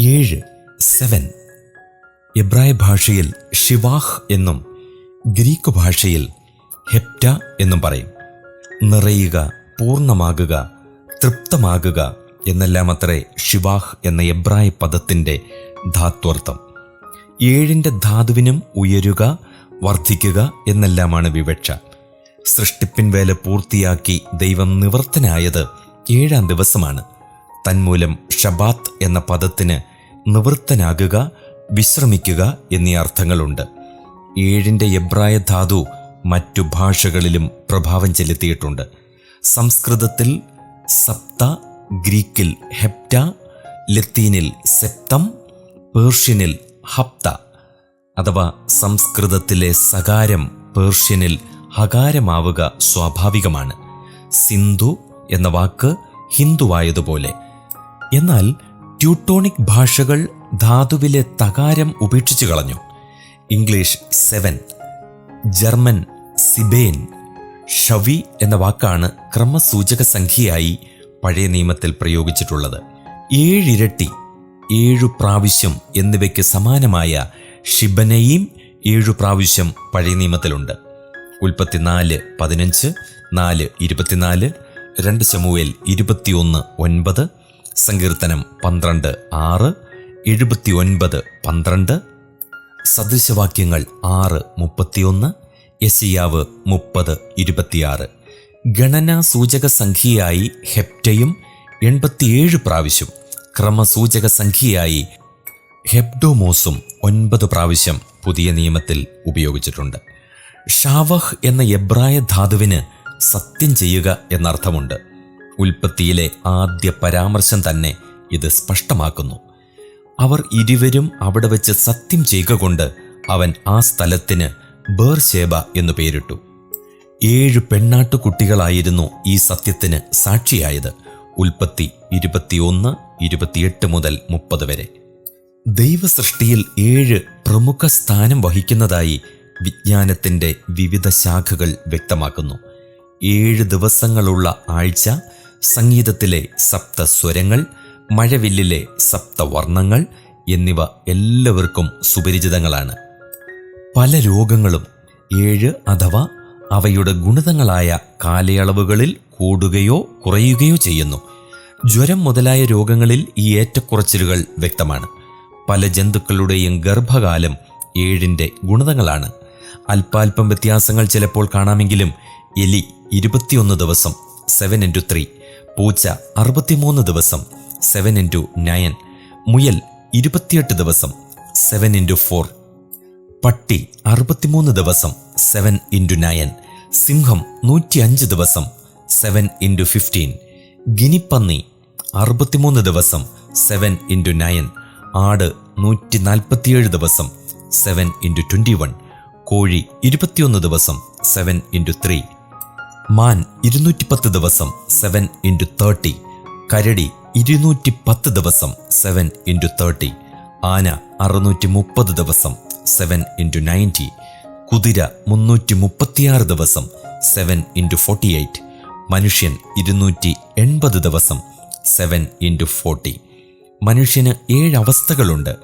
ഏഴ് സെവൻ. എബ്രായ ഭാഷയിൽ ഷിവാഹ് എന്നും ഗ്രീക്ക് ഭാഷയിൽ ഹെപ്റ്റ എന്നും പറയും. നിറയുക പൂർണമാകുക തൃപ്തമാകുക എന്നെല്ലാം അത്രേ ഷിവാഹ് എന്ന എബ്രായ പദത്തിന്റെ ധാത്വർത്ഥം. ഏഴിന്റെ ധാതുവിനും ഉയരുക വർദ്ധിക്കുക എന്നെല്ലാമാണ് വിവക്ഷ. സൃഷ്ടിപ്പിൻ വേല പൂർത്തിയാക്കി ദൈവം നിവർത്തനായത് ഏഴാം ദിവസമാണ്. തന്മൂലം ഷബാത്ത് എന്ന പദത്തിന് നിവൃത്തനാകുക വിശ്രമിക്കുക എന്നീ അർത്ഥങ്ങളുണ്ട്. ഏഴിന്റെ എബ്രായ ധാതു മറ്റു ഭാഷകളിലും പ്രഭാവം ചെലുത്തിയിട്ടുണ്ട്. സംസ്കൃതത്തിൽ സപ്ത ഗ്രീക്കിൽ ഹെപ്റ്റ ലത്തീനിൽ സെപ്തം പേർഷ്യനിൽ ഹപ്ത അഥവാ സംസ്കൃതത്തിലെ സകാരം പേർഷ്യനിൽ ഹകാരമാവുക സ്വാഭാവികമാണ്. സിന്ധു എന്ന വാക്ക് ഹിന്ദുവായതുപോലെ എന്നാൽ ട്യൂട്ടോണിക് ഭാഷകൾ ധാതുവിലെ തകാരം ഉപേക്ഷിച്ചു കളഞ്ഞു. ഇംഗ്ലീഷ് സെവൻ ജർമ്മൻ സിബേൻ ഷവി എന്ന വാക്കാണ് ക്രമസൂചക സംഖ്യയായി പഴയ നിയമത്തിൽ പ്രയോഗിച്ചിട്ടുള്ളത്. ഏഴിരട്ടി ഏഴു പ്രാവശ്യം എന്നിവയ്ക്ക് സമാനമായ ഷിബനയും ഏഴു പ്രാവശ്യം പഴയ നിയമത്തിലുണ്ട്. ഉൽപ്പത്തി നാല് പതിനഞ്ച് നാല് ഇരുപത്തിനാല് രണ്ട് ചമുവേൽ ഇരുപത്തിയൊന്ന് ഒൻപത് സങ്കീർത്തനം പന്ത്രണ്ട് ആറ് എഴുപത്തി ഒൻപത് പന്ത്രണ്ട്. സദൃശവാക്യങ്ങൾ ആറ് മുപ്പത്തിയൊന്ന് യസിയാവ് മുപ്പത് ഇരുപത്തിയാറ്. ഗണനാ സൂചക സംഖ്യയായി ഹെപ്റ്റയും എൺപത്തിയേഴ് പ്രാവശ്യം. ക്രമസൂചക സംഖ്യയായി ഹെപ്ഡോമോസും ഒൻപത് പ്രാവശ്യം പുതിയ നിയമത്തിൽ ഉപയോഗിച്ചിട്ടുണ്ട്. ഷാവഹ് എന്ന എബ്രായ ധാതുവിന് സത്യം ചെയ്യുക എന്നർത്ഥമുണ്ട്. ഉൽപ്പത്തിയിലെ ആദ്യ പരാമർശം തന്നെ ഇത് സ്പഷ്ടമാക്കുന്നു. അവർ ഇരുവരും അവിടെ വെച്ച് സത്യം ചെയ്യുക കൊണ്ട് അവൻ ആ സ്ഥലത്തിന് ബേർശേബ എന്നു പേരിട്ടു. ഏഴ് പെണ്ണാട്ടുകുട്ടികളായിരുന്നു ഈ സത്യത്തിന് സാക്ഷിയായത് ഉൽപ്പത്തി ഇരുപത്തിയൊന്ന് ഇരുപത്തിയെട്ട് മുതൽ മുപ്പത് വരെ. ദൈവസൃഷ്ടിയിൽ ഏഴ് പ്രമുഖ സ്ഥാനം വഹിക്കുന്നതായി വിജ്ഞാനത്തിന്റെ വിവിധ ശാഖകൾ വ്യക്തമാക്കുന്നു. ഏഴ് ദിവസങ്ങളുള്ള ആഴ്ച സംഗീതത്തിലെ സപ്തസ്വരങ്ങൾ മഴവില്ലിലെ സപ്തവർണങ്ങൾ എന്നിവ എല്ലാവർക്കും സുപരിചിതങ്ങളാണ്. പല രോഗങ്ങളും ഏഴ് അഥവാ അവയുടെ ഗുണിതങ്ങളായ കാലയളവുകളിൽ കൂടുകയോ കുറയുകയോ ചെയ്യുന്നു. ജ്വരം മുതലായ രോഗങ്ങളിൽ ഈ ഏറ്റക്കുറച്ചിലുകൾ വ്യക്തമാണ്. പല ജന്തുക്കളുടെയും ഗർഭകാലം ഏഴിന്റെ ഗുണിതങ്ങളാണ് അല്പാൽപം വ്യത്യാസങ്ങൾ ചിലപ്പോൾ കാണാമെങ്കിലും എലി ഇരുപത്തിയൊന്ന് ദിവസം സെവൻ ഇന്റു ത്രീ പൂച്ച അറുപത്തിമൂന്ന് ദിവസം സെവൻ ഇന്റു നയൻ മുയൽ ഇരുപത്തിയെട്ട് ദിവസം സെവൻ ഇന്റു ഫോർ പട്ടി അറുപത്തിമൂന്ന് ദിവസം സെവൻ ഇന്റു നയൻ സിംഹം നൂറ്റിയഞ്ച് ദിവസം സെവൻ ഇന്റു ഫിഫ്റ്റീൻ ഗിനിപ്പന്നി അറുപത്തിമൂന്ന് ദിവസം സെവൻ ഇന്റു നയൻ ആട് നൂറ്റി നാൽപ്പത്തിയേഴ് ദിവസം സെവൻ ഇന്റു ട്വന്റി വൺ കോഴി ഇരുപത്തിയൊന്ന് ദിവസം സെവൻ ഇന്റു ത്രീ മാൻ ഇരുന്നൂറ്റി പത്ത് ദിവസം സെവൻ ഇന്റു തേർട്ടി കരടി ഇരുന്നൂറ്റി പത്ത് ദിവസം സെവൻ ഇന്റു തേർട്ടി ആന അറുന്നൂറ്റി മുപ്പത് ദിവസം സെവൻ ഇന്റു നയന്റി കുതിര മുന്നൂറ്റി മുപ്പത്തിയാറ് ദിവസം സെവൻ ഇന്റു ഫോർട്ടി എയ്റ്റ് മനുഷ്യൻ ഇരുന്നൂറ്റി എൺപത് ദിവസം സെവൻ ഇന്റു ഫോർട്ടി മനുഷ്യന് ഏഴ് അവസ്ഥകളുണ്ട്.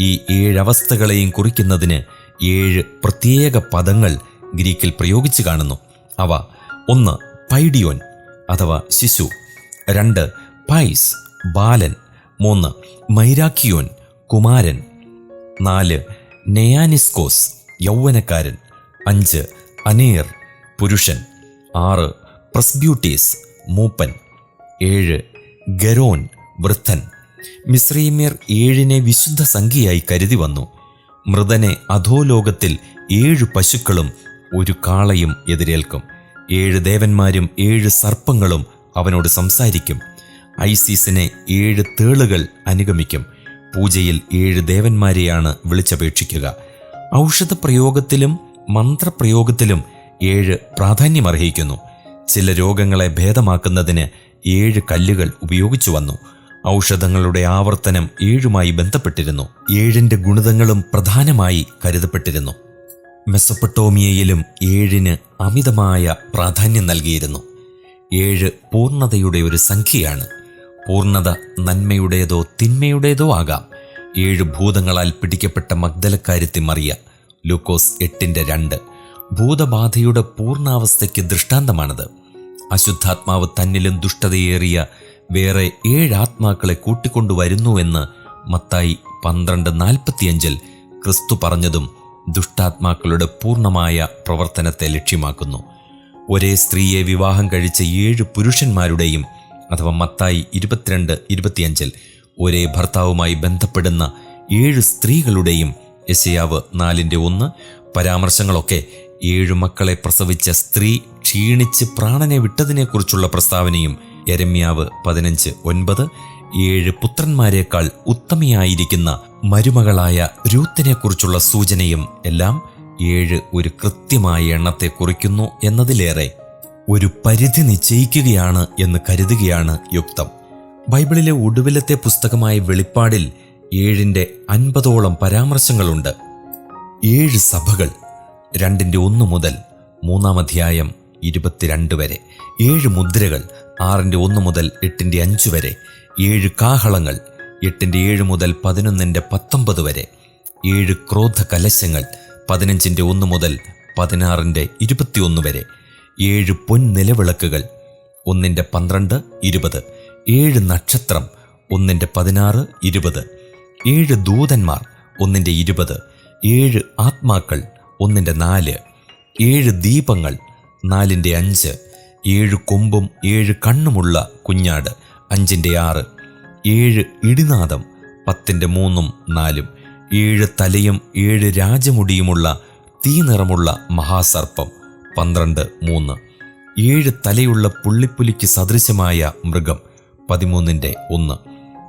ഈ ഏഴ് അവസ്ഥകളെയും കുറിക്കുന്നതിന് ഏഴ് പ്രത്യേക പദങ്ങൾ ഗ്രീക്കിൽ പ്രയോഗിച്ചു കാണുന്നു. അവ ഒന്ന് പൈഡിയോൻ അഥവാ ശിശു. രണ്ട് പൈസ് ബാലൻ. മൂന്ന് മൈരാക്കിയോൻ കുമാരൻ. നാല് നെയാനിസ്കോസ് യൗവനക്കാരൻ. അഞ്ച് അനേർ പുരുഷൻ. ആറ് പ്രസ്ബ്യൂട്ടീസ് മൂപ്പൻ. ഏഴ് ഗരോൻ വൃദ്ധൻ. മിശ്രീമ്യർ ഏഴിനെ വിശുദ്ധ സംഖ്യയായി കരുതി വന്നു. മൃതനെ അധോലോകത്തിൽ ഏഴു പശുക്കളും ഒരു കാളയും എതിരേൽക്കും. ഏഴ് ദേവന്മാരും ഏഴ് സർപ്പങ്ങളും അവനോട് സംസാരിക്കും. ഐസീസിനെ ഏഴ് തേളുകൾ അനുഗമിക്കും. പൂജയിൽ ഏഴ് ദേവന്മാരെയാണ് വിളിച്ചപേക്ഷിക്കുക. ഔഷധ ഔഷധപ്രയോഗത്തിലും മന്ത്രപ്രയോഗത്തിലും ഏഴ് പ്രാധാന്യമർഹിക്കുന്നു. ചില രോഗങ്ങളെ ഭേദമാക്കുന്നതിന് ഏഴ് കല്ലുകൾ ഉപയോഗിച്ചു വന്നു. ഔഷധങ്ങളുടെ ആവർത്തനം ഏഴുമായി ബന്ധപ്പെട്ടിരുന്നു. ഏഴിന്റെ ഗുണിതങ്ങളും പ്രധാനമായി കരുതപ്പെട്ടിരുന്നു. മെസ്സപ്പൊട്ടോമിയയിലും ഏഴിന് അമിതമായ പ്രാധാന്യം നൽകിയിരുന്നു. ഏഴ് പൂർണതയുടെ ഒരു സംഖ്യയാണ്. പൂർണത നന്മയുടേതോ തിന്മയുടേതോ ആകാം. ഏഴ് ഭൂതങ്ങളാൽ പിടിക്കപ്പെട്ട മഗ്ദലക്കാരുത്തി മറിയ. ലൂക്കോസ് എട്ടിന്റെ രണ്ട്. ഭൂതബാധയുടെ പൂർണാവസ്ഥയ്ക്ക് ദൃഷ്ടാന്തമാണത്. അശുദ്ധാത്മാവ് തന്നിലും ദുഷ്ടതയേറിയ വേറെ ഏഴ് ആത്മാക്കളെ കൂട്ടിക്കൊണ്ടുവരുന്നുവെന്ന് മത്തായി പന്ത്രണ്ട് നാൽപ്പത്തിയഞ്ചിൽ ക്രിസ്തു പറഞ്ഞതും ദുഷ്ടാത്മാക്കളുടെ പൂർണമായ പ്രവർത്തനത്തെ ലക്ഷ്യമാക്കുന്നു. ഒരേ സ്ത്രീയെ വിവാഹം കഴിച്ച ഏഴ് പുരുഷന്മാരുടെയും അഥവാ മത്തായി ഇരുപത്തിരണ്ട് ഇരുപത്തിയഞ്ചിൽ ഒരേ ഭർത്താവുമായി ബന്ധപ്പെടുന്ന ഏഴ് സ്ത്രീകളുടെയും യശയാവ് നാലിന്റെ ഒന്ന് പരാമർശങ്ങളൊക്കെ ഏഴു മക്കളെ പ്രസവിച്ച സ്ത്രീ ക്ഷീണിച്ച് പ്രാണനെ വിട്ടതിനെക്കുറിച്ചുള്ള പ്രസ്താവനയും എരമ്യാവ് പതിനഞ്ച് ഒൻപത് ഏഴ് പുത്രന്മാരെക്കാൾ ഉത്തമയായിരിക്കുന്ന മരുമകളായ രൂത്തിനെക്കുറിച്ചുള്ള സൂചനയും എല്ലാം ഏഴ് ഒരു കൃത്യമായ എണ്ണത്തെ കുറിക്കുന്നു എന്നതിലേറെ ഒരു പരിധി നിശ്ചയിക്കുകയാണ് എന്ന് കരുതുകയാണ് യുക്തം. ബൈബിളിലെ ഒടുവിലത്തെ പുസ്തകമായ വെളിപ്പാടിൽ ഏഴിന്റെ അൻപതോളം പരാമർശങ്ങളുണ്ട്. ഏഴ് സഭകൾ രണ്ടിന്റെ ഒന്ന് മുതൽ മൂന്നാം അധ്യായം ഇരുപത്തിരണ്ട് വരെ ഏഴ് മുദ്രകൾ ആറിന്റെ ഒന്ന് മുതൽ എട്ടിന്റെ അഞ്ച് വരെ ഏഴ് കാഹളങ്ങൾ എട്ടിന്റെ ഏഴ് മുതൽ പതിനൊന്നിന്റെ പത്തൊമ്പത് വരെ. ഏഴ് ക്രോധ കലശങ്ങൾ പതിനഞ്ചിന്റെ ഒന്ന് മുതൽ പതിനാറിന്റെ ഇരുപത്തിയൊന്ന് വരെ. ഏഴ് പൊൻ നിലവിളക്കുകൾ ഒന്നിന്റെ പന്ത്രണ്ട് ഇരുപത്. ഏഴ് നക്ഷത്രം ഒന്നിന്റെ പതിനാറ് ഇരുപത്. ഏഴ് ദൂതന്മാർ ഒന്നിന്റെ ഇരുപത്. ഏഴ് ആത്മാക്കൾ ഒന്നിന്റെ നാല്. ഏഴ് ദീപങ്ങൾ നാലിന്റെ അഞ്ച്. ഏഴ് കൊമ്പും ഏഴ് കണ്ണുമുള്ള കുഞ്ഞാട് അഞ്ചിന്റെ ആറ്. ഏഴ് ഇടിനാദം പത്തിന്റെ മൂന്നും നാലും ഏഴ് തലയും ഏഴ് രാജമുടിയുമുള്ള തീ നിറമുള്ള മഹാസർപ്പം പന്ത്രണ്ട് മൂന്ന്. ഏഴ് തലയുള്ള പുള്ളിപ്പുലിക്ക് സദൃശമായ മൃഗം പതിമൂന്നിന്റെ ഒന്ന്.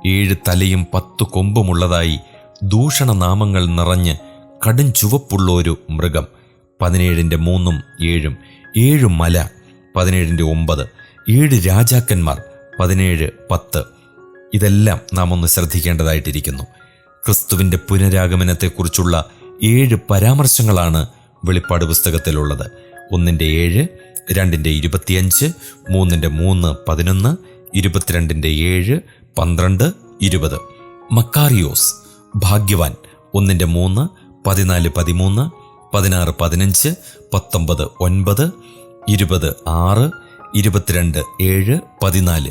ഏഴ് തലയും പത്തു കൊമ്പുമുള്ളതായി ദൂഷണനാമങ്ങൾ നിറഞ്ഞ് കടും ചുവപ്പുള്ളൊരു മൃഗം പതിനേഴിന്റെ മൂന്നും ഏഴും. ഏഴ് മല പതിനേഴിന്റെ ഒമ്പത്. ഏഴ് രാജാക്കന്മാർ പതിനേഴ് പത്ത്. ഇതെല്ലാം നാം ഒന്ന് ശ്രദ്ധിക്കേണ്ടതായിട്ടിരിക്കുന്നു. ക്രിസ്തുവിന്റെ പുനരാഗമനത്തെക്കുറിച്ചുള്ള ഏഴ് പരാമർശങ്ങളാണ് വെളിപ്പാട് പുസ്തകത്തിലുള്ളത്. ഒന്നിന്റെ ഏഴ് രണ്ടിന്റെ ഇരുപത്തിയഞ്ച് മൂന്നിന്റെ മൂന്ന് പതിനൊന്ന് ഇരുപത്തിരണ്ടിന്റെ ഏഴ് പന്ത്രണ്ട് ഇരുപത്. മക്കാറിയോസ് ഭാഗ്യവാൻ ഒന്നിന്റെ മൂന്ന് പതിനാല് പതിമൂന്ന് പതിനാറ് പതിനഞ്ച് പത്തൊമ്പത് ഒൻപത് ഇരുപത് ആറ് ഇരുപത്തിരണ്ട് ഏഴ് പതിനാല്.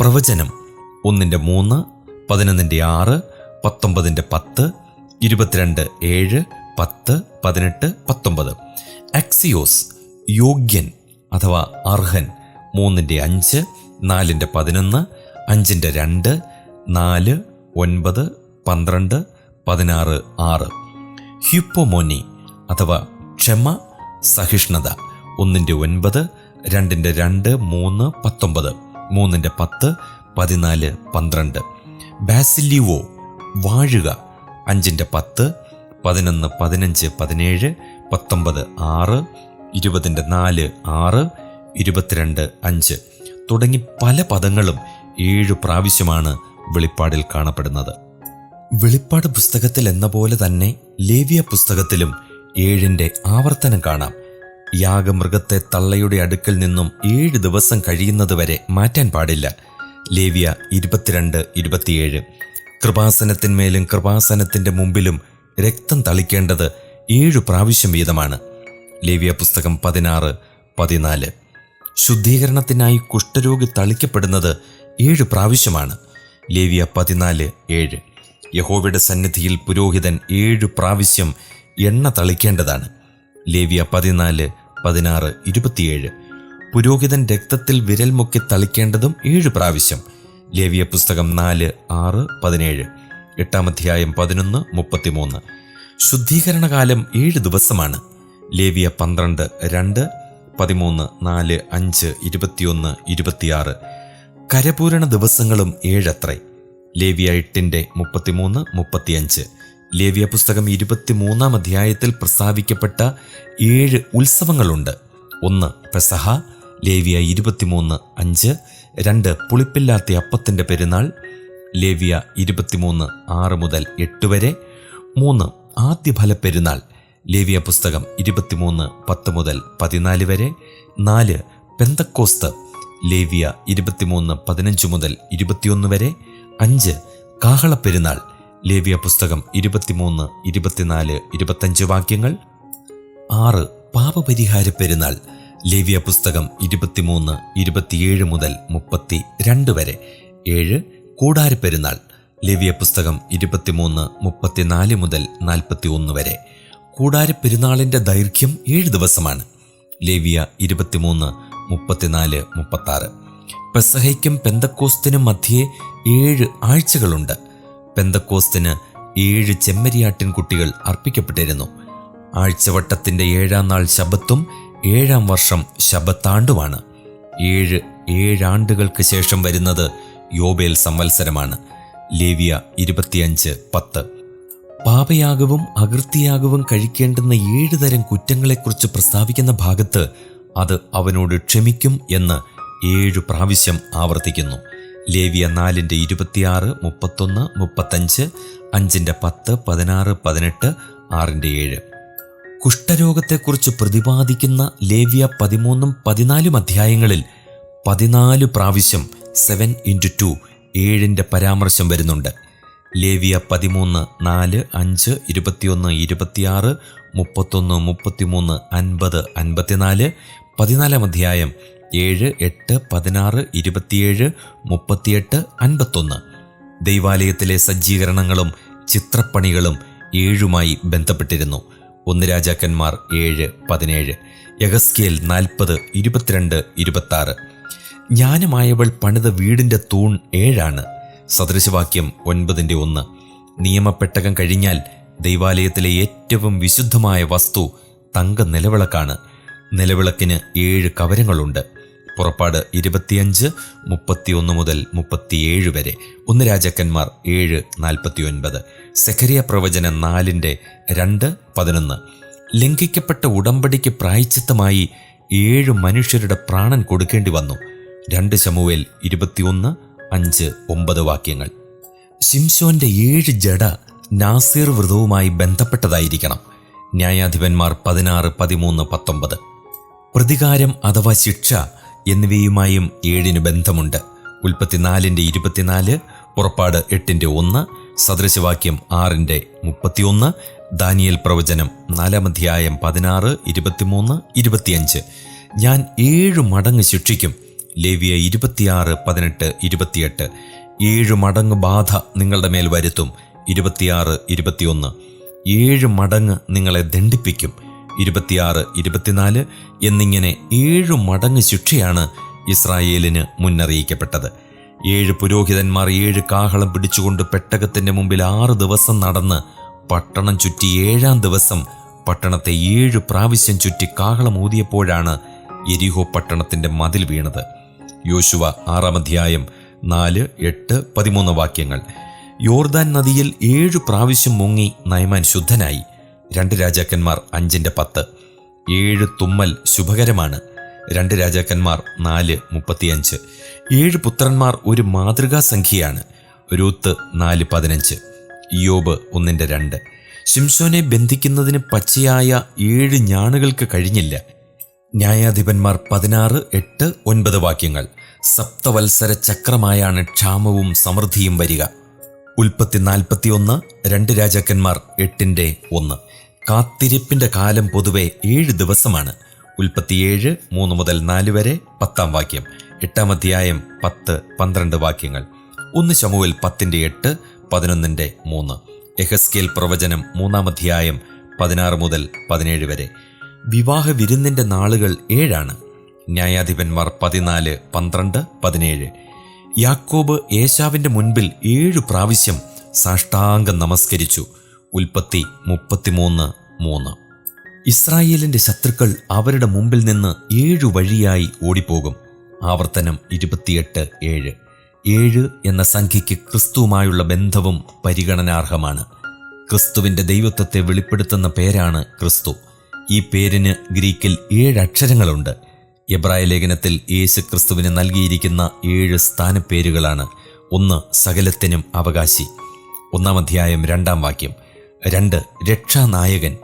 പ്രവചനം ഒന്നിന്റെ മൂന്ന് പതിനൊന്നിന്റെ ആറ് പത്തൊമ്പതിന്റെ പത്ത് ഇരുപത്തിരണ്ട് ഏഴ് പത്ത് പതിനെട്ട് പത്തൊമ്പത്. അക്സിയോസ് യോഗ്യൻ അഥവാ അർഹൻ മൂന്നിന്റെ അഞ്ച് നാലിന്റെ പതിനൊന്ന് അഞ്ചിന്റെ രണ്ട് നാല് ഒൻപത് പന്ത്രണ്ട് പതിനാറ് ആറ്. ഹ്യൂപ്പോമോനി അഥവാ ക്ഷമ സഹിഷ്ണുത ഒന്നിന്റെ ഒൻപത് രണ്ടിന്റെ രണ്ട് മൂന്ന് പത്തൊമ്പത്. മൂന്നിന്റെ പത്ത് പതിനാല് പന്ത്രണ്ട്. ബാസിലിവോ വാഴുക. അഞ്ചിന്റെ പത്ത് പതിനൊന്ന് പതിനഞ്ച് പതിനേഴ് പത്തൊമ്പത് ആറ് ഇരുപതിന്റെ നാല് ആറ് ഇരുപത്തിരണ്ട് അഞ്ച്. തുടങ്ങി പല പദങ്ങളും ഏഴ് പ്രാവശ്യമാണ് വെളിപ്പാടിൽ കാണപ്പെടുന്നത്. വെളിപ്പാട് പുസ്തകത്തിൽ എന്ന പോലെ തന്നെ ലേവ്യ പുസ്തകത്തിലും ഏഴിന്റെ ആവർത്തനം കാണാം. യാഗമൃഗത്തെ തള്ളയുടെ അടുക്കൽ നിന്നും ഏഴ് ദിവസം കഴിയുന്നതുവരെ മാറ്റാൻ പാടില്ല. ലേവ്യ ഇരുപത്തിരണ്ട് ഇരുപത്തിയേഴ്. കൃപാസനത്തിന്മേലും കൃപാസനത്തിന്റെ മുമ്പിലും രക്തം തളിക്കേണ്ടത് ഏഴു പ്രാവശ്യം വീതമാണ്. ലേവ്യ പുസ്തകം പതിനാറ് പതിനാല്. ശുദ്ധീകരണത്തിനായി കുഷ്ഠരോഗി തളിക്കപ്പെടുന്നത് ഏഴ് പ്രാവശ്യമാണ്. ലേവ്യ പതിനാല് ഏഴ്. യഹോവയുടെ സന്നിധിയിൽ പുരോഹിതൻ ഏഴു പ്രാവശ്യം എണ്ണ തളിക്കേണ്ടതാണ്. ലേവ്യ പതിനാല് പതിനാറ് ഇരുപത്തിയേഴ്. പുരോഹിതൻ രക്തത്തിൽ വിരൽ മുക്കി തളിക്കേണ്ടതും ഏഴ് പ്രാവശ്യം. ലേവിയ പുസ്തകം നാല് ആറ് പതിനേഴ്. എട്ടാം അധ്യായം പതിനൊന്ന് മുപ്പത്തിമൂന്ന്. ശുദ്ധീകരണകാലം ഏഴ് ദിവസമാണ്. ലേവിയ പന്ത്രണ്ട് രണ്ട് പതിമൂന്ന് നാല് അഞ്ച് ഇരുപത്തിയൊന്ന് ഇരുപത്തിയാറ്. കരപൂരണ ദിവസങ്ങളും ഏഴത്രേ. ലേവിയ എട്ടിന്റെ മുപ്പത്തിമൂന്ന് മുപ്പത്തിയഞ്ച്. ലേവ്യ പുസ്തകം ഇരുപത്തിമൂന്നാം അധ്യായത്തിൽ പ്രസ്താവിക്കപ്പെട്ട ഏഴ് ഉത്സവങ്ങളുണ്ട്. ഒന്ന് പെസഹ ലേവ്യ ഇരുപത്തിമൂന്ന് അഞ്ച് രണ്ട് പുളിപ്പില്ലാത്ത അപ്പത്തിന്റെ പെരുന്നാൾ ലേവിയ ഇരുപത്തിമൂന്ന് ആറ് മുതൽ എട്ട് വരെ മൂന്ന് ആദ്യഫല പെരുന്നാൾ ലേവിയ പുസ്തകം ഇരുപത്തിമൂന്ന് പത്ത് മുതൽ പതിനാല് വരെ നാല് പെന്തക്കോസ്ത് ലേവിയ ഇരുപത്തിമൂന്ന് പതിനഞ്ച് മുതൽ ഇരുപത്തിയൊന്ന് വരെ അഞ്ച് കാഹള പെരുന്നാൾ ലേവിയ പുസ്തകം ഇരുപത്തിമൂന്ന് ഇരുപത്തിനാല് ഇരുപത്തഞ്ച് വാക്യങ്ങൾ ആറ് പാപപരിഹാര പെരുന്നാൾ ലേവ്യ പുസ്തകം ഇരുപത്തിമൂന്ന് ഇരുപത്തിയേഴ് മുതൽ മുപ്പത്തി രണ്ട് വരെ. ഏഴ് കൂടാരപ്പെരുന്നാൾ ലേവ്യ പുസ്തകം ഇരുപത്തിമൂന്ന് മുപ്പത്തിനാല് മുതൽ നാൽപ്പത്തി ഒന്ന് വരെ കൂടാരപ്പെരുന്നാളിന്റെ ദൈർഘ്യം ഏഴ് ദിവസമാണ്. ലേവ്യ ഇരുപത്തിമൂന്ന് മുപ്പത്തിനാല് മുപ്പത്താറ്. പെസഹയ്ക്കും പെന്തക്കോസ്തിനും മധ്യേ ഏഴ് ആഴ്ചകളുണ്ട്. പെന്തക്കോസ്തിന് ഏഴ് ചെമ്മരിയാട്ടിൻ കുട്ടികൾ അർപ്പിക്കപ്പെട്ടിരുന്നു. ആഴ്ചവട്ടത്തിന്റെ ഏഴാം നാൾ ശബത്തും ഏഴാം വർഷം ശബത്താണ്ടുമാണ് ഏഴ് ഏഴാണ്ടുകൾക്ക് ശേഷം വരുന്നത് യോബേൽ സംവത്സരമാണ്. ലേവിയ ഇരുപത്തിയഞ്ച് പത്ത്. പാപയാഗവും അകൃത്യയാഗവും കഴിക്കേണ്ടുന്ന ഏഴ് തരം കുറ്റങ്ങളെക്കുറിച്ച് പ്രസ്താവിക്കുന്ന ഭാഗത്ത് അത് അവനോട് ക്ഷമിക്കും എന്ന് ഏഴു പ്രാവശ്യം ആവർത്തിക്കുന്നു. ലേവിയ നാലിന്റെ ഇരുപത്തിയാറ് മുപ്പത്തൊന്ന് മുപ്പത്തഞ്ച് അഞ്ചിന്റെ പത്ത് പതിനാറ് പതിനെട്ട് ആറിന്റെ ഏഴ്. കുഷ്ഠരോഗത്തെക്കുറിച്ച് പ്രതിപാദിക്കുന്ന ലേവ്യ പതിമൂന്നും പതിനാലും അധ്യായങ്ങളിൽ പതിനാല് പ്രാവശ്യം സെവൻ ഇന്റു ടു ഏഴിന്റെ പരാമർശം വരുന്നുണ്ട്. ലേവിയ പതിമൂന്ന് നാല് അഞ്ച് ഇരുപത്തിയൊന്ന് ഇരുപത്തിയാറ് മുപ്പത്തൊന്ന് മുപ്പത്തിമൂന്ന് അൻപത് അൻപത്തിനാല് പതിനാലാം അധ്യായം ഏഴ് എട്ട് പതിനാറ് ഇരുപത്തിയേഴ് മുപ്പത്തിയെട്ട് അൻപത്തൊന്ന്. ദൈവാലയത്തിലെ സജ്ജീകരണങ്ങളും ചിത്രപ്പണികളും ഏഴുമായി ബന്ധപ്പെട്ടിരുന്നു. ഒന്ന് രാജാക്കന്മാർ ഏഴ് പതിനേഴ് യഗസ്കേൽ നാൽപ്പത് ഇരുപത്തിരണ്ട് ഇരുപത്താറ്. ജ്ഞാനമായവൾ പണിത വീടിന്റെ തൂൺ ഏഴാണ്. സദൃശവാക്യം ഒൻപതിന്റെ ഒന്ന്. നിയമപ്പെട്ടകം കഴിഞ്ഞാൽ ദൈവാലയത്തിലെ ഏറ്റവും വിശുദ്ധമായ വസ്തു തങ്ക നിലവിളക്കാണ് നിലവിളക്കിന് ഏഴ് കവരങ്ങളുണ്ട്. പുറപ്പാട് ഇരുപത്തിയഞ്ച് മുപ്പത്തിയൊന്ന് മുതൽ മുപ്പത്തിയേഴ് വരെ. ഒന്ന് രാജാക്കന്മാർ ഏഴ് നാൽപ്പത്തിയൊൻപത്. സെഖരിയ പ്രവചനം നാലിന്റെ രണ്ട് പതിനൊന്ന്. ലംഘിക്കപ്പെട്ട ഉടമ്പടിക്ക് പ്രായച്ചിത്തമായി ഏഴ് മനുഷ്യരുടെ പ്രാണൻ കൊടുക്കേണ്ടി വന്നു. രണ്ട് ശമുവേൽ ഇരുപത്തിയൊന്ന് അഞ്ച് ഒമ്പത് വാക്യങ്ങൾ. ശിംശോന്റെ ഏഴ് ജഡ നാസീർ വ്രതവുമായി ബന്ധപ്പെട്ടതായിരിക്കണം. ന്യായാധിപന്മാർ പതിനാറ് പതിമൂന്ന് പത്തൊമ്പത്. പ്രതികാരം അഥവാ ശിക്ഷ എന്നിവയുമായും ഏഴിന് ബന്ധമുണ്ട്. ഉൽപ്പത്തിനാലിന്റെ ഇരുപത്തിനാല് പുറപ്പാട് എട്ടിന്റെ ഒന്ന് സദൃശവാക്യം ആറിന്റെ മുപ്പത്തിയൊന്ന് ദാനിയൽ പ്രവചനം നാലാം അധ്യായം പതിനാറ് ഇരുപത്തിമൂന്ന് ഇരുപത്തിയഞ്ച്. ഞാൻ ഏഴു മടങ്ങ് ശിക്ഷിക്കും. ലേവിയ ഇരുപത്തിയാറ് പതിനെട്ട് ഇരുപത്തിയെട്ട്. ഏഴു മടങ്ങ് ബാധ നിങ്ങളുടെ മേൽ വരുത്തും. ഇരുപത്തിയാറ് ഇരുപത്തിയൊന്ന്. ഏഴ് മടങ്ങ് നിങ്ങളെ ദണ്ഡിപ്പിക്കും. ഇരുപത്തിയാറ് ഇരുപത്തിനാല് എന്നിങ്ങനെ ഏഴു മടങ്ങ് ശിക്ഷയാണ് ഇസ്രായേലിന് മുന്നറിയിക്കപ്പെട്ടത്. ഏഴ് പുരോഹിതന്മാർ ഏഴ് കാഹളം പിടിച്ചുകൊണ്ട് പെട്ടകത്തിന്റെ മുമ്പിൽ ആറ് ദിവസം നടന്ന് പട്ടണം ചുറ്റി ഏഴാം ദിവസം പട്ടണത്തെ ഏഴ് പ്രാവശ്യം ചുറ്റി കാഹളം ഊതിയപ്പോഴാണ് എരിഹോ പട്ടണത്തിന്റെ മതിൽ വീണത്. യോശുവ ആറാം അധ്യായം നാല് എട്ട് പതിമൂന്ന് വാക്യങ്ങൾ. യോർദാൻ നദിയിൽ ഏഴു പ്രാവശ്യം മുങ്ങി നയമാൻ ശുദ്ധനായി. രണ്ട് രാജാക്കന്മാർ അഞ്ചിന്റെ പത്ത് ഏഴ് തുമ്മൽ ശുഭകരമാണ്. രണ്ട് രാജാക്കന്മാർ നാല് മുപ്പത്തിയഞ്ച് ഏഴ് പുത്രന്മാർ ഒരു മാതൃകാ സംഖ്യയാണ് രൂത്ത് നാല് പതിനഞ്ച് യോബ് ഒന്നിന്റെ രണ്ട്. ശിംസോനെ ബന്ധിക്കുന്നതിന് പച്ചയായ ഏഴ് ഞാണുകൾക്ക് കഴിഞ്ഞില്ല. ന്യായാധിപന്മാർ പതിനാറ് എട്ട് ഒൻപത് വാക്യങ്ങൾ. സപ്തവത്സര ചക്രമായാണ് ക്ഷാമവും സമൃദ്ധിയും വരിക. ഉൽപ്പത്തി നാൽപ്പത്തിയൊന്ന് രണ്ട് രാജാക്കന്മാർ എട്ടിന്റെ ഒന്ന്. കാത്തിരിപ്പിന്റെ കാലം പൊതുവെ ഏഴ് ദിവസമാണ്. ഉൽപ്പത്തിയേഴ് മൂന്ന് മുതൽ നാല് വരെ പത്താം വാക്യം. എട്ടാം അധ്യായം പത്ത് പന്ത്രണ്ട് വാക്യങ്ങൾ. ഒന്ന് ശമുവിൽ പത്തിന്റെ എട്ട് പതിനൊന്നിന്റെ മൂന്ന്. എഹസ്കേൽ പ്രവചനം മൂന്നാം അധ്യായം പതിനാറ് മുതൽ പതിനേഴ് വരെ. വിവാഹ വിരുന്നിന്റെ നാളുകൾ ഏഴാണ്. ന്യായാധിപന്മാർ പതിനാല് പന്ത്രണ്ട് പതിനേഴ്. യാക്കോബ് ഏശാവിന്റെ മുൻപിൽ ഏഴു പ്രാവശ്യം സാഷ്ടാംഗം നമസ്കരിച്ചു. ഉൽപ്പത്തി മുപ്പത്തിമൂന്ന് മൂന്ന്. ഇസ്രായേലിന്റെ ശത്രുക്കൾ അവരുടെ മുമ്പിൽ നിന്ന് ഏഴു വഴിയായി ഓടിപ്പോകും. ആവർത്തനം ഇരുപത്തിയെട്ട് ഏഴ്. ഏഴ് എന്ന സംഖ്യയ്ക്ക് ക്രിസ്തുവുമായുള്ള ബന്ധവും പരിഗണനാർഹമാണ്. ക്രിസ്തുവിന്റെ ദൈവത്വത്തെ വെളിപ്പെടുത്തുന്ന പേരാണ് ക്രിസ്തു. ഈ പേരിന് ഗ്രീക്കിൽ ഏഴ് അക്ഷരങ്ങളുണ്ട്. എബ്രായ ലേഖനത്തിൽ യേശു ക്രിസ്തുവിന് നൽകിയിരിക്കുന്ന ഏഴ് സ്ഥാനപ്പേരുകളാണ്. ഒന്ന് സകലത്തിനും അവകാശി. ഒന്നാം അധ്യായം രണ്ടാം വാക്യം. രണ്ട് രക്ഷാനായകൻ.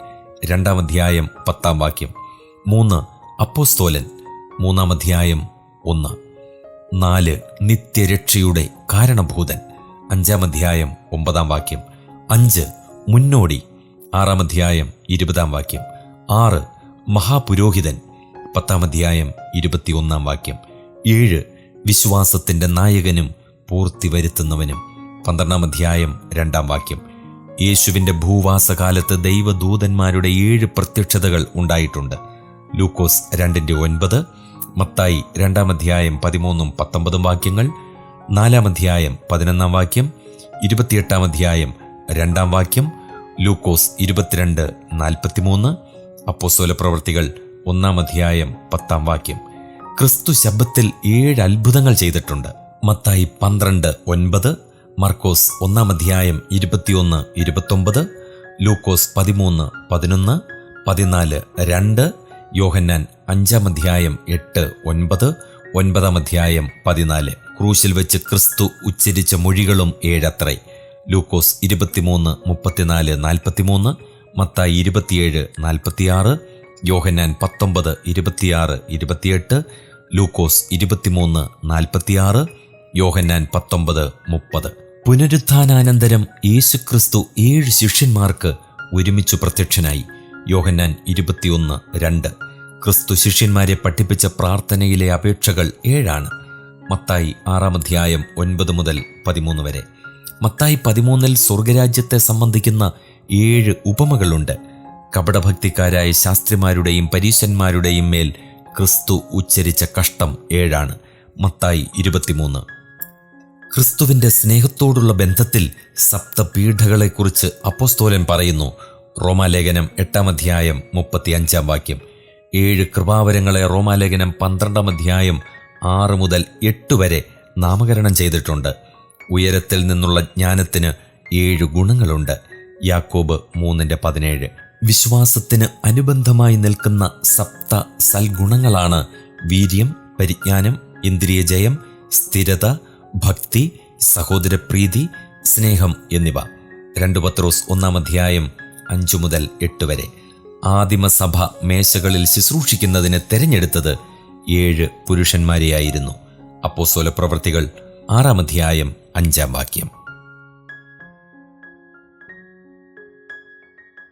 രണ്ടാം അധ്യായം പത്താം വാക്യം. മൂന്ന് അപ്പോസ്തോലൻ. മൂന്നാം അധ്യായം ഒന്ന്. നാല് നിത്യരക്ഷയുടെ കാരണഭൂതൻ. അഞ്ചാം അധ്യായം ഒമ്പതാം വാക്യം. അഞ്ച് മുന്നോടി. ആറാം അധ്യായം ഇരുപതാം വാക്യം. ആറ് മഹാപുരോഹിതൻ. പത്താം അധ്യായം ഇരുപത്തിയൊന്നാം വാക്യം. ഏഴ് വിശ്വാസത്തിന്റെ നായകനും പൂർത്തി വരുത്തുന്നവനും പന്ത്രണ്ടാം അധ്യായം രണ്ടാം വാക്യം. യേശുവിന്റെ ഭൂവാസകാലത്ത് ദൈവദൂതന്മാരുടെ ഏഴ് പ്രത്യക്ഷതകൾ ഉണ്ടായിട്ടുണ്ട്. ലൂക്കോസ് രണ്ടിന്റെ ഒൻപത് മത്തായി രണ്ടാം അധ്യായം പതിമൂന്നും പത്തൊമ്പതും വാക്യങ്ങൾ നാലാം അധ്യായം പതിനൊന്നാം വാക്യം ഇരുപത്തിയെട്ടാം അധ്യായം രണ്ടാം വാക്യം ലൂക്കോസ് ഇരുപത്തിരണ്ട് നാൽപ്പത്തിമൂന്ന് അപ്പോസോല പ്രവർത്തികൾ ഒന്നാം അധ്യായം പത്താം വാക്യം. ക്രിസ്തു ശബ്ദത്തിൽ ഏഴ് അത്ഭുതങ്ങൾ ചെയ്തിട്ടുണ്ട്. മത്തായി പന്ത്രണ്ട് ഒൻപത് മർക്കോസ് ഒന്നാം അധ്യായം ഇരുപത്തിയൊന്ന് ഇരുപത്തൊമ്പത് ലൂക്കോസ് പതിമൂന്ന് പതിനൊന്ന് പതിനാല് രണ്ട് യോഹന്നാൻ അഞ്ചാം അധ്യായം എട്ട് ഒൻപത് ഒൻപതാം അധ്യായം പതിനാല്. ക്രൂശിൽ വെച്ച് ക്രിസ്തു ഉച്ചരിച്ച മൊഴികളും ഏഴത്രേ. ലൂക്കോസ് ഇരുപത്തിമൂന്ന് മുപ്പത്തിനാല് നാൽപ്പത്തിമൂന്ന് മത്തായി ഇരുപത്തിയേഴ് നാൽപ്പത്തിയാറ് യോഹന്നാൻ പത്തൊമ്പത് ഇരുപത്തിയാറ് ഇരുപത്തിയെട്ട് ലൂക്കോസ് ഇരുപത്തിമൂന്ന് നാൽപ്പത്തിയാറ് യോഹന്നാൻ പത്തൊമ്പത് മുപ്പത്. പുനരുത്ഥാനാനന്തരം യേശുക്രിസ്തു ഏഴ് ശിഷ്യന്മാർക്ക് ഒരുമിച്ചു പ്രത്യക്ഷനായി. യോഹന്നാൻ ഇരുപത്തിയൊന്ന് രണ്ട്. ക്രിസ്തു ശിഷ്യന്മാരെ പഠിപ്പിച്ച പ്രാർത്ഥനയിലെ അപേക്ഷകൾ ഏഴാണ്. മത്തായി ആറാം അധ്യായം ഒൻപത് മുതൽ പതിമൂന്ന് വരെ. മത്തായി പതിമൂന്നിൽ സ്വർഗരാജ്യത്തെ സംബന്ധിക്കുന്ന ഏഴ് ഉപമകളുണ്ട്. കപടഭക്തിക്കാരായ ശാസ്ത്രിമാരുടെയും പരീശന്മാരുടെയും മേൽ ക്രിസ്തു ഉച്ചരിച്ച കഷ്ടം ഏഴാണ്. മത്തായി ഇരുപത്തിമൂന്ന്. ക്രിസ്തുവിന്റെ സ്നേഹത്തോടുള്ള ബന്ധത്തിൽ സപ്തപീഠകളെക്കുറിച്ച് അപ്പോസ്തോലൻ പറയുന്നു. റോമാലേഖനം എട്ടാം അധ്യായം മുപ്പത്തി അഞ്ചാം വാക്യം. ഏഴ് കൃപാവരങ്ങളെ റോമാലേഖനം പന്ത്രണ്ടാം അധ്യായം ആറ് മുതൽ എട്ട് വരെ നാമകരണം ചെയ്തിട്ടുണ്ട്. ഉയരത്തിൽ നിന്നുള്ള ജ്ഞാനത്തിന് ഏഴ് ഗുണങ്ങളുണ്ട്. യാക്കോബ് മൂന്നിന്റെ പതിനേഴ്. വിശ്വാസത്തിന് അനുബന്ധമായി നിൽക്കുന്ന സപ്ത സൽഗുണങ്ങളാണ് വീര്യം പരിജ്ഞാനം ഇന്ദ്രിയജയം സ്ഥിരത ഭക്തി സഹോദരപ്രീതി സ്നേഹം എന്നിവ. രണ്ട് പത്രോസ് ഒന്നാം അധ്യായം അഞ്ചു മുതൽ എട്ട് വരെ. ആദിമസഭ മേശകളിൽ ശുശ്രൂഷിക്കുന്നതിന് തെരഞ്ഞെടുത്തത് ഏഴ് പുരുഷന്മാരെയായിരുന്നു. അപ്പോസോല പ്രവൃത്തികൾ ആറാം അധ്യായം അഞ്ചാം വാക്യം.